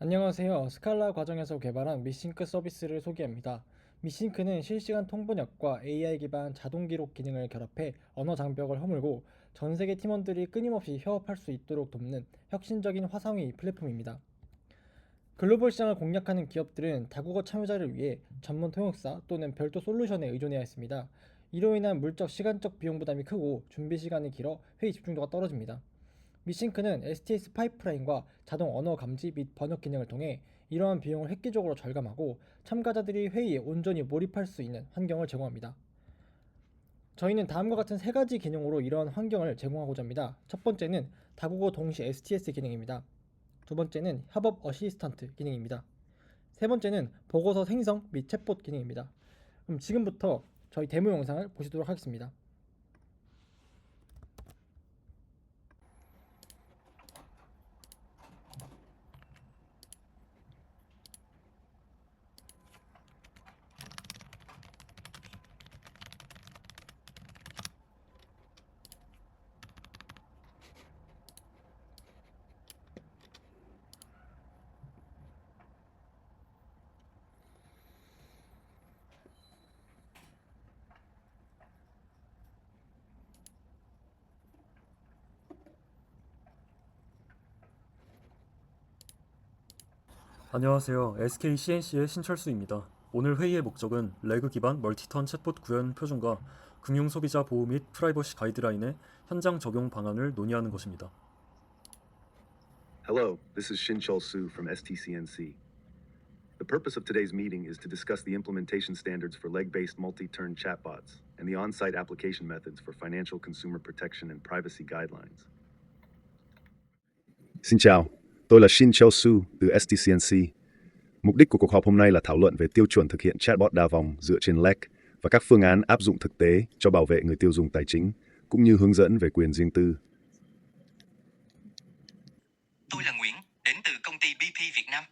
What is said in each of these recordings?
안녕하세요. 스칼라 과정에서 개발한 미싱크 서비스를 소개합니다. 미싱크는 실시간 통번역과 AI 기반 자동 기록 기능을 결합해 언어 장벽을 허물고 전 세계 팀원들이 끊임없이 협업할 수 있도록 돕는 혁신적인 화상위 플랫폼입니다. 글로벌 시장을 공략하는 기업들은 다국어 참여자를 위해 전문 통역사 또는 별도 솔루션에 의존해야 했습니다. 이로 인한 물적 시간적 비용 부담이 크고 준비 시간이 길어 회의 집중도가 떨어집니다. 미싱크는 STS 파이프라인과 자동 언어 감지 및 번역 기능을 통해 이러한 비용을 획기적으로 절감하고 참가자들이 회의에 온전히 몰입할 수 있는 환경을 제공합니다. 저희는 다음과 같은 세 가지 기능으로 이러한 환경을 제공하고자 합니다. 첫 번째는 다국어 동시 STS 기능입니다. 두 번째는 협업 어시스턴트 기능입니다. 세 번째는 보고서 생성 및 챗봇 기능입니다. 그럼 지금부터 저희 데모 영상을 보시도록 하겠습니다. 안녕하세요. SK CNC의 신철수입니다. 오늘 회의의 목적은 레그 기반 멀티턴 챗봇 구현 표준과 금융 소비자 보호 및 프라이버시 가이드라인의 현장 적용 방안을 논의하는 것입니다. Hello, this is Shin-Chul Su from STCNC. The purpose of today's meeting is to discuss the implementation standards for leg-based multi-turn chatbots and the on-site application methods for financial consumer protection and privacy guidelines. Xin chào, tôi là Shin Cheo Su từ STCNC. Mục đích của cuộc họp hôm nay là thảo luận về tiêu chuẩn thực hiện chatbot đa vòng dựa trên LEC và các phương án áp dụng thực tế cho bảo vệ người tiêu dùng tài chính, cũng như hướng dẫn về quyền riêng tư. Tôi là Nguyễn, đến từ công ty BP Việt Nam.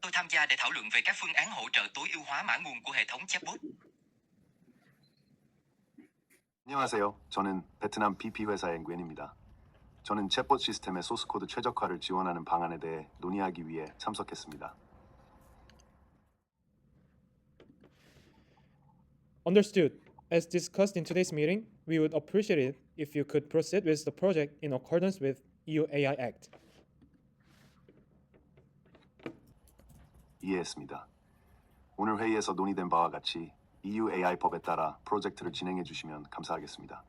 Tôi tham gia để thảo luận về các phương án hỗ trợ tối ưu hóa mã nguồn của hệ thống chatbot. 안녕하세요. 저는 베트남 BP 회사의 엔웬입니다. 저는 챗봇 시스템의 소스 코드 최적화를 지원하는 방안에 대해 논의하기 위해 참석했습니다. Understood. As discussed in today's meeting, we would appreciate it if you could proceed with the project in accordance with EU AI Act. 이해했습니다. 오늘 회의에서 논의된 바와 같이 EU AI 법에 따라 프로젝트를 진행해 주시면 감사하겠습니다.